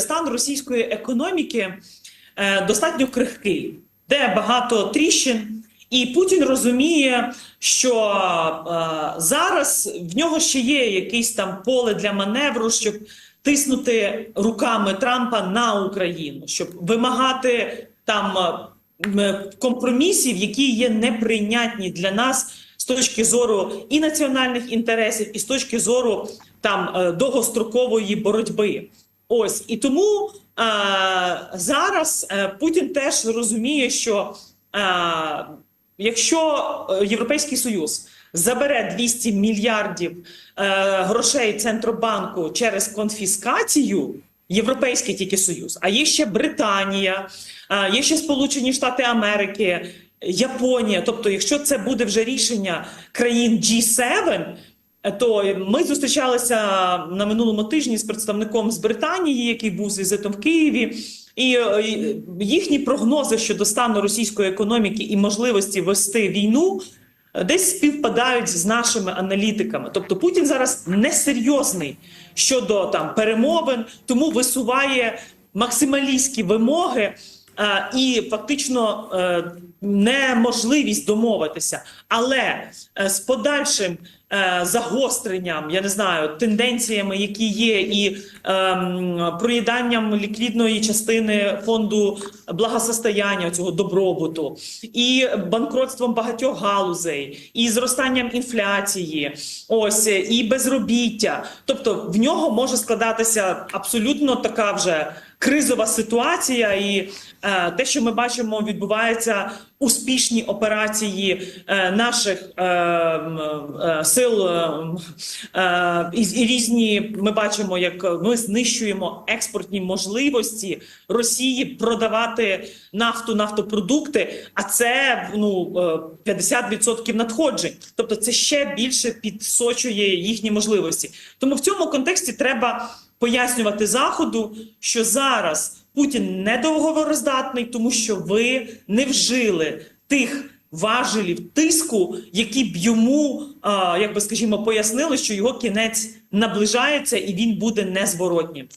стан російської економіки е, достатньо крихкий, де багато тріщин, і Путін розуміє, що е, зараз в нього ще є якесь там поле для маневру, щоб тиснути руками Трампа на Україну, щоб вимагати там е, компромісів, які є неприйнятні для нас з точки зору і національних інтересів, і з точки зору там довгострокової боротьби. Ось і тому е, зараз е, Путін теж розуміє, що е, якщо е, Європейський Союз забере 200 мільярдів е, грошей Центробанку через конфіскацію, Європейський тільки Союз, а є ще Британія, е, є ще Сполучені Штати Америки. Японія, тобто, якщо це буде вже рішення країн G7, то ми зустрічалися на минулому тижні з представником з Британії, який був з візитом в Києві, і е, їхні прогнози щодо стану російської економіки і можливості вести війну е, десь співпадають з нашими аналітиками. Тобто Путін зараз несерйозний щодо там перемовин, тому висуває максималістські вимоги. е, І фактично е, неможливість домовитися, але е, з подальшим е, загостренням, я не знаю, тенденціями, які є, і ем, проїданням ліквідної частини фонду благосостояння цього добробуту, і банкротством багатьох галузей, і зростанням інфляції, ось і безробіття. Тобто в нього може складатися абсолютно така вже кризова ситуація, і е, те, що ми бачимо, відбувається успішні операції е, наших е, е, сил і, і різні. Ми бачимо, як ми знищуємо експортні можливості Росії продавати нафту, нафтопродукти. А це ну е, 50% надходжень. Тобто, це ще більше підсочує їхні можливості. Тому в цьому контексті треба пояснювати заходу, що зараз Путін недовговороздатний, тому що ви не вжили тих важелів тиску, які б йому, а, як би скажімо, пояснили, що його кінець наближається і він буде незворотнім.